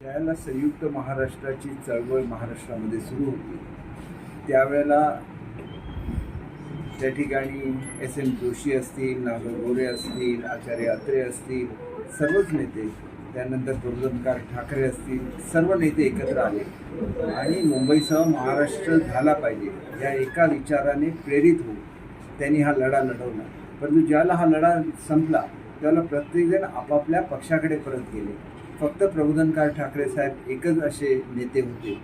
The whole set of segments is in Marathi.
ज्यावेळेला संयुक्त महाराष्ट्राची चळवळ महाराष्ट्रामध्ये सुरू होती त्यावेळेला त्या ठिकाणी एस एम जोशी असतील नागर गोरे असतील आचार्य अत्रे असतील सर्वच नेते त्यानंतर प्रबोधनकार ठाकरे असतील सर्व नेते एकत्र आले. आणि मुंबईसह महाराष्ट्र झाला पाहिजे या एका विचाराने प्रेरित होऊन त्यांनी हा लढा लढवला. परंतु ज्याला हा लढा संपला त्याला प्रत्येकजण आपापल्या पक्षाकडे परत गेले. फक्त प्रबोधनकार ठाकरे साहेब एकच असे नेते होते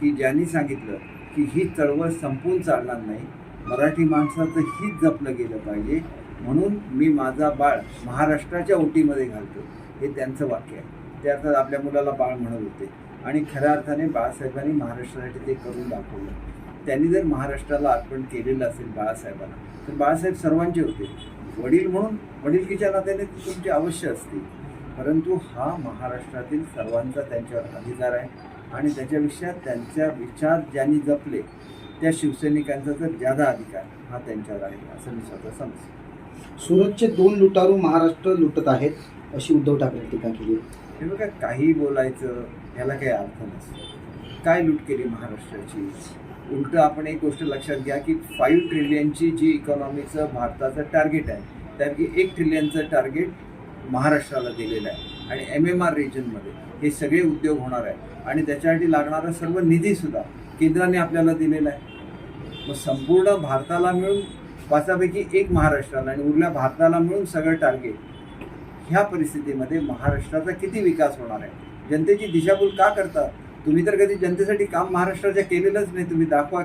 की ज्यांनी सांगितलं की ही चळवळ संपून चालणार नाही मराठी माणसाचं हीच जपलं गेलं पाहिजे म्हणून मी माझा बाळ महाराष्ट्राच्या ओटीमध्ये घालतो हे त्यांचं वाक्य आहे. ते अर्थात आपल्या मुलाला बाळ म्हणत होते. आणि खऱ्या अर्थाने बाळासाहेबांनी महाराष्ट्रासाठी ते करून दाखवलं. त्यांनी जर महाराष्ट्राला अर्पण केलेलं असेल बाळासाहेबांना तर बाळासाहेब सर्वांचे होते. वडील म्हणून वडीलकीच्या नात्याने ती तुमची अवश्य असते परंतु हा महाराष्ट्रातील सर्वांचा त्यांच्यावर अधिकार आहे. आणि त्याच्यापेक्षा त्यांच्या विचार ज्यांनी जपले त्या शिवसैनिकांचा तर ज्यादा अधिकार हा त्यांच्यावर आहे असं मी स्वतः समजतो. सुरतचे दोन लुटारू महाराष्ट्र लुटत आहेत अशी उद्धव ठाकरे टीका केली. हे बघा काही बोलायचं ह्याला काही अर्थ नसतो. काय लूट केली महाराष्ट्राची? उलटं आपण एक गोष्ट लक्षात घ्या की फाईव्ह ट्रिलियनची जी इकॉनॉमीचं भारताचं टार्गेट आहे त्यापैकी एक ट्रिलियनचं टार्गेट महाराष्ट्राला दिलेलं आहे. आणि एम एम आर रिजनमध्ये हे सगळे उद्योग होणार आहे आणि त्याच्यासाठी लागणारा सर्व निधीसुद्धा केंद्राने आपल्याला दिलेला आहे. मग संपूर्ण भारताला मिळून पाचापैकी एक महाराष्ट्राला आणि उरल्या भारताला मिळून सगळं टार्गेट ह्या परिस्थितीमध्ये महाराष्ट्राचा किती विकास होणार आहे? जनतेची दिशाभूल का करता? तुम्ही तर कधी जनतेसाठी काम महाराष्ट्राच्या केलेलंच नाही. तुम्ही दाखवा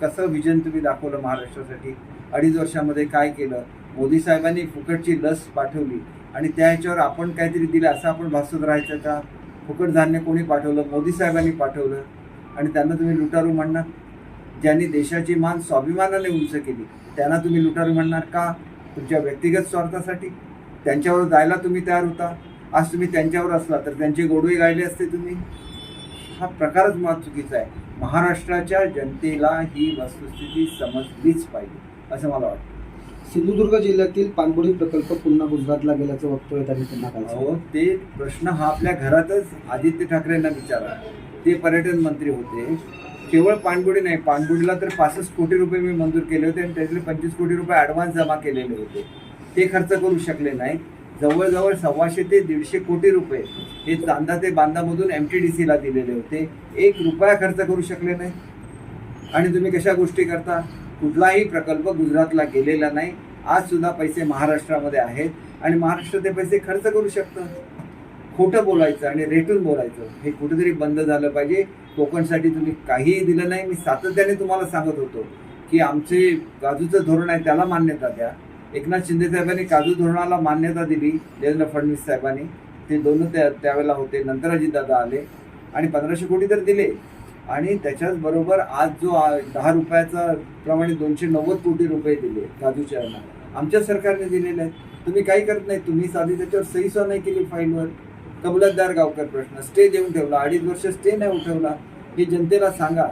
कसं विजन तुम्ही दाखवलं महाराष्ट्रासाठी? अडीच वर्षामध्ये काय केलं? मोदी साहेबांनी फुकटची लस पाठवली. आणि त्या ह्याच्यावर आपण काहीतरी दिलं असं आपण भासत राहायचं का? फुकट धान्य कोणी पाठवलं? मोदी साहेबांनी पाठवलं. आणि त्यांना तुम्ही लुटारू म्हणणार? ज्यांनी देशाची मान स्वाभिमानाने उंच केली त्यांना तुम्ही लुटारू म्हणणार का? तुमच्या व्यक्तिगत स्वार्थासाठी? त्यांच्यावर जायला तुम्ही तयार होता? आज तुम्ही त्यांच्यावर असला तर त्यांचे गोडवे गायले असते तुम्ही? हा प्रकारच मुळात चुकीचा आहे. महाराष्ट्राच्या जनतेला ही वस्तुस्थिती समजलीच पाहिजे असं मला वाटतं. सिंधुदुर्ग जिल्ह्यातील पाणबुडी प्रकल्प पुन्हा गुजरातला गेल्याचं वक्तव्य त्यांनी पुन्हा काढलं. अहो ते प्रश्न हा आपल्या घरातच आदित्य ठाकरेंना विचारा. ते पर्यटन मंत्री होते. केवळ पाणबुडी नाही पाणबुडीला तर पासष्ट कोटी रुपये मी मंजूर केले होते आणि त्यातले पंचवीस कोटी रुपये ॲडव्हान्स जमा केलेले होते. ते खर्च करू शकले नाही. जवळजवळ सव्वाशे ते दीडशे कोटी रुपये हे चांदा ते बांधामधून एम टी डी सीला दिलेले होते. एक रुपया खर्च करू शकले नाही. आणि तुम्ही कशा गोष्टी करता? कुठलाही प्रकल्प गुजरातला गेलेला नाही. आज सुद्धा पैसे महाराष्ट्रामध्ये आहेत. आणि महाराष्ट्र ते पैसे खर्च करू शकतं खोटं बोलायचं आणि रेटून बोलायचं हे कुठेतरी बंद झालं पाहिजे. कोकणसाठी तुम्ही काहीही दिलं नाही. मी सातत्याने तुम्हाला सांगत होतो की आमचे काजूचं धोरण आहे त्याला मान्यता द्या. एकनाथ शिंदे साहेबांनी काजू धोरणाला मान्यता दिली. देवेंद्र फडणवीस साहेबांनी. ते दोन त्या त्यावेळेला होते. नंतर अजितदादा आले. आणि पंधराशे कोटी तर दिले. आणि त्याच्याच बरोबर आज जो दहा रुपयाचा प्रमाणे दोनशे नव्वद कोटी रुपये दिले काजूच्या आमच्या सरकारने दिलेले आहेत. तुम्ही काही करत नाही. तुम्ही साधी त्याच्यावर सही सह नाही केली फाईलवर. कबलतदार गावकर प्रश्न. स्टे देऊन ठेवला. अडीच वर्ष स्टे नाही उठवला. हे जनतेला सांगा.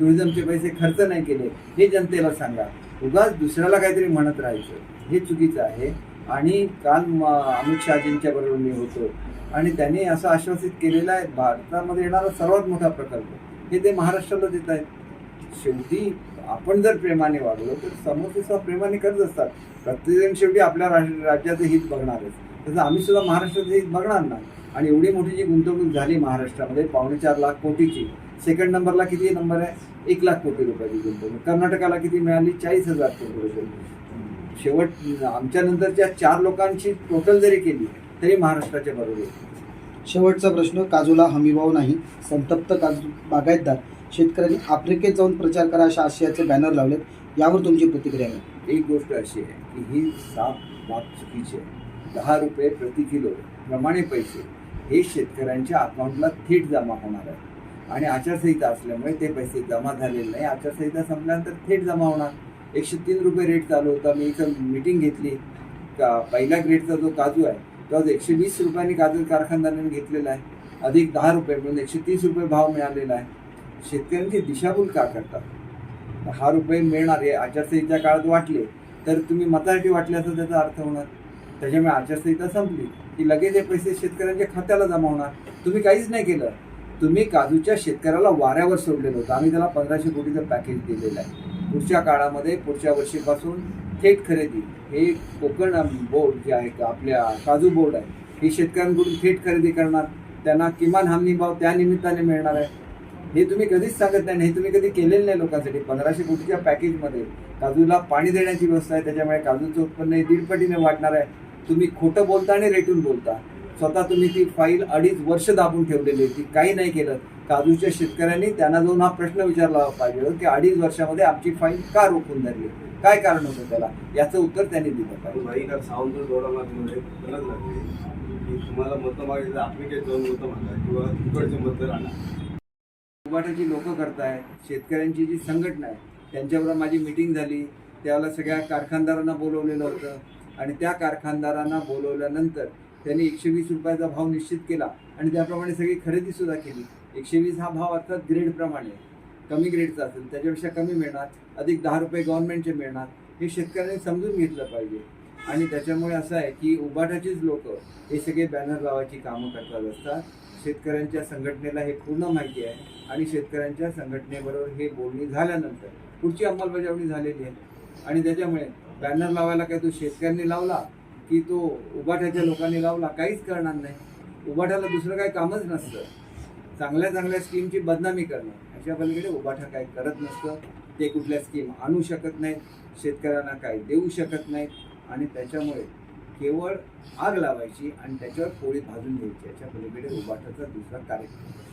टुरिझमचे पैसे खर्च नाही केले. हे जनतेला सांगा. उगाच दुसऱ्याला काहीतरी म्हणत राहायचं. हे चुकीचं आहे. आणि काल अमित शहाजींच्या बरोबर मी होतो. आणि त्यांनी असं आश्वासित केलेलं आहे. भारतामध्ये येणारा सर्वात मोठा प्रकल्प. हे ते महाराष्ट्राला देत आहेत. शेवटी आपण जर प्रेमाने वागलो तर समोरचे सुद्धा प्रेमाने करत असतात. प्रत्येकजण शेवटी आपल्या राज- राज्याचं हित बघणारच तसं आम्ही सुद्धा महाराष्ट्राचं हित बघणार ना आणि एवढी मोठी जी गुंतवणूक झाली महाराष्ट्रामध्ये पावणे चार लाख कोटीची. सेकंड नंबरला किती नंबर आहे? एक लाख कोटी रुपयाची गुंतवणूक. कर्नाटकाला किती मिळाली? चाळीस हजार कोटी रुपये. शेवट आमच्यानंतरच्या चार लोकांची टोटल जरी केली तरी महाराष्ट्राच्या बरोबर. आहे. शेवटचा प्रश्न काजूला हमीभाव नाही संतप्त काजू बागायतदार शेतकऱ्यांनी आफ्रिकेत जाऊन प्रचार करा अशा आशयाचे बॅनर लावलेत. यावर तुमची प्रतिक्रिया आहे एक गोष्ट अशी आहे की ही साप बाब चुकीची आहे. दहा रुपये प्रति किलो प्रमाणे पैसे हे शेतकऱ्यांच्या अकाउंटला थेट जमा होणार आहे. आणि आचारसंहिता असल्यामुळे ते पैसे जमा झालेले नाही. आचारसंहिता संपल्यानंतर थेट जमा होणार. एकशे तीन रुपये रेट चालू होता. मी इथं मीटिंग घेतली. का पहिल्या ग्रेडचा जो काजू आहे तो आज एकशे वीस रुपयांनी काजू कारखानदारांनी घेतलेला आहे. अधिक दहा रुपये म्हणून एकशे तीस रुपये भाव मिळालेला आहे. शेतकऱ्यांची दिशाभूल का करतात? दहा रुपये मिळणार हे आचारसंहिता काळात वाटले तर तुम्ही मतासाठी वाटले असं त्याचा अर्थ होणार. त्याच्यामुळे आचारसंहिता संपली की लगेच हे पैसे शेतकऱ्यांच्या खात्याला जमा होणार. तुम्ही काहीच नाही केलं. तुम्ही काजूच्या शेतकऱ्याला वाऱ्यावर सोडलेलं होतं. आम्ही त्याला पंधराशे कोटीचं पॅकेज दिलेलं आहे. पुढच्या काळामध्ये पुढच्या वर्षीपासून थेट खरेदी. हे कोकण बोर्ड जे आहे का आपल्या काजू बोर्ड आहे हे शेतकऱ्यांकडून थेट खरेदी करणार. त्यांना किमान हमी भाव त्या निमित्ताने मिळणार आहे. हे तुम्ही कधीच सांगत नाही हे तुम्ही कधी केलेलं नाही लोकांसाठी. पंधराशे कोटीच्या पॅकेजमध्ये काजूला पाणी देण्याची व्यवस्था आहे. त्याच्यामुळे काजूचं उत्पन्न हे दीडपटीने वाढणार आहे. तुम्ही खोटं बोलता आणि रेटून बोलता. स्वतः तुम्ही ती फाईल अडीच वर्ष दाबून ठेवलेली आहे. ती काही नाही केलं. काजूच्या शेतकऱ्यांनी त्यांना जाऊन हा प्रश्न विचारला पाहिजे की अडीच वर्षामध्ये आमची फाईल का रोखून धरली? काय कारण होतं त्याला? याचं उत्तर त्यांनी दिलं पाहिजे. जोडामध्ये गरज लागते तुम्हाला मतं मागितलं आफ्रिकेत जाऊन मतं मागा किंवा तिकडचे मतं राहणार. उभाटाची लोक करतायत शेतकऱ्यांची जी संघटना आहे त्यांच्याबरोबर माझी मिटिंग झाली. त्यावेळेला सगळ्या कारखानदारांना बोलवलेलं होतं. आणि त्या कारखानदारांना बोलवल्यानंतर त्यांनी एकशे वीस रुपयाचा भाव निश्चित केला आणि त्याप्रमाणे सगळी खरेदीसुद्धा केली. एकशे वीस हा भाव अर्थात ग्रेडप्रमाणे कमी ग्रेडचा असेल त्याच्यापेक्षा कमी मिळणार. अधिक दहा रुपये गव्हर्नमेंटचे मिळणार. हे शेतकऱ्यांनी समजून घेतलं पाहिजे. आणि त्याच्यामुळे असं आहे की उबाटाचीच लोक हे सगळे बॅनर लावायची कामं करतात असतात. शेतकऱ्यांच्या संघटनेला हे पूर्ण माहिती आहे. आणि शेतकऱ्यांच्या संघटनेबरोबर हे बोलणी झाल्यानंतर पुढची अंमलबजावणी झालेली आहे. आणि त्याच्यामुळे बॅनर लावायला काय तो शेतकऱ्यांनी लावला? की तो उभाट्याच्या लोकांनी लावला काहीच करणार नाही. उभाट्याला दुसरं काही कामच नसतं. चांगल्या चांगल्या स्कीमची बदनामी करणं. अशा पलीकडे उबाठा काही करत नसतं. ते कुठल्या स्कीम आणू शकत नाहीत. शेतकऱ्यांना काही देऊ शकत नाहीत. आणि त्याच्यामुळे केवळ आग लावायची आणि त्याच्यावर पोळी भाजून घ्यायची. याच्या पलीकडे उबाठाचा दुसरा कार्यक्रम.